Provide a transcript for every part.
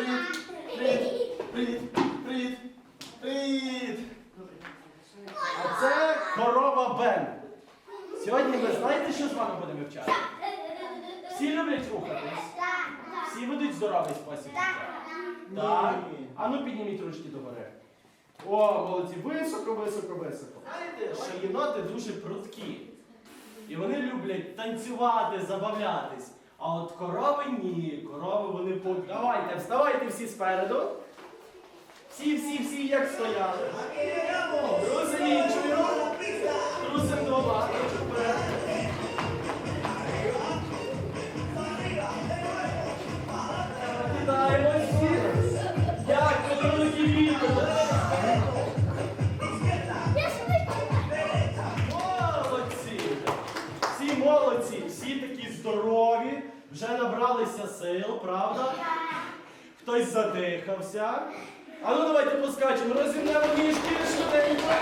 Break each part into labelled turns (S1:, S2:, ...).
S1: Привіт! Привіт! Привіт! Привіт! Привіт! А це корова Бен. Сьогодні ви знаєте, що з вами будемо вчати? Всі люблять рухатись? Всі ведуть здоровий спосіб життя? Так. А ну підніміть ручки догори. О, молоді, високо, високо, високо. Знаєте, що єноти дуже прудкі. І вони люблять танцювати, забавлятись. А от корови ні, корови вони по. Давайте, вставайте всі спереду. Всі, всі, всі, як стояли. Трусим іншою. Двома. Вперед. Кидаємо всі. Як подарунки вітер. Набралися сил, правда? Хтось задихався. А ну давайте поскачемо, розімнемо ніжки швиденько.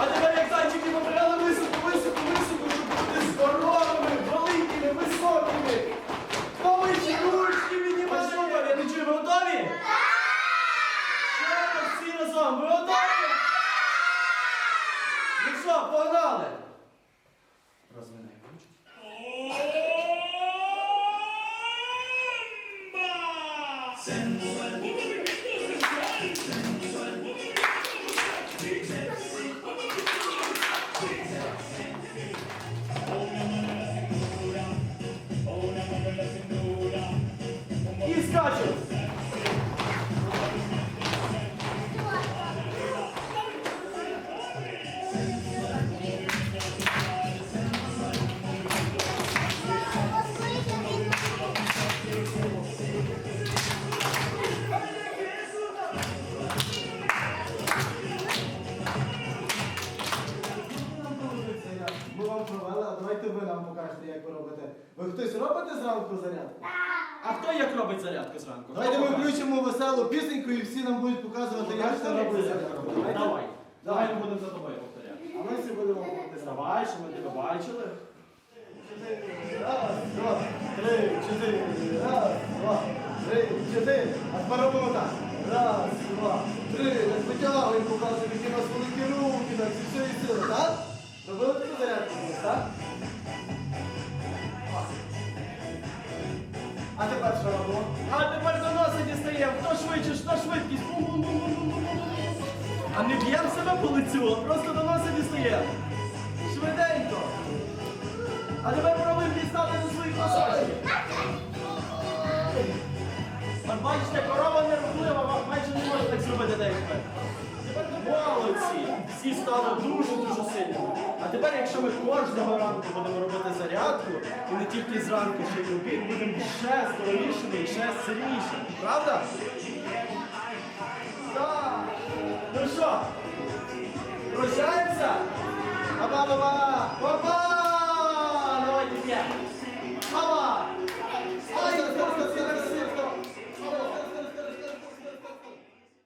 S1: А тепер як зайчики попряли високо, високо, високо, щоб бути здоровими, великими, високими. Хто ручки готові? Я не чую, ви готові? Ще раз всі разом, ви готові? Ну що, погнали?
S2: Вам провели, а давайте ви нам покажете, як ви робите. Ви хтось робите зранку зарядку?
S1: А хто як робить зарядку зранку?
S2: Давайте ми включимо веселу пісеньку і всі нам будуть показувати, як це робить зарядку. Давайте?
S1: Давай. Давай ми будемо за тобою повторяти.
S2: А ми всі будемо повторяти.
S1: Вставай, що ми тебе бачили.
S2: Раз, два, три, чотири. Раз, два, три, чотири. А тепер робимо так. Раз, два, три. Витягуємо, показуємо, які у нас великі руки, А тепер що робимо?
S1: А тепер до носа дістаємо. Хто швидше, хто швидкість. А не б'ємо себе по лицю, а просто до носа дістаємо. Швиденько. А тепер пробуємо дістати до своїх носочків. От бачите, корова нервлива, майже не може так зробити деякі. Всі стали дуже-дуже сильними. А тепер, якщо ми кожного ранку будемо робити зарядку, і не тільки зранку, ще й обід, будемо ще здоровішими і ще сильнішими. Правда? Так. Ну що, прощаємося? Па-па-па-па!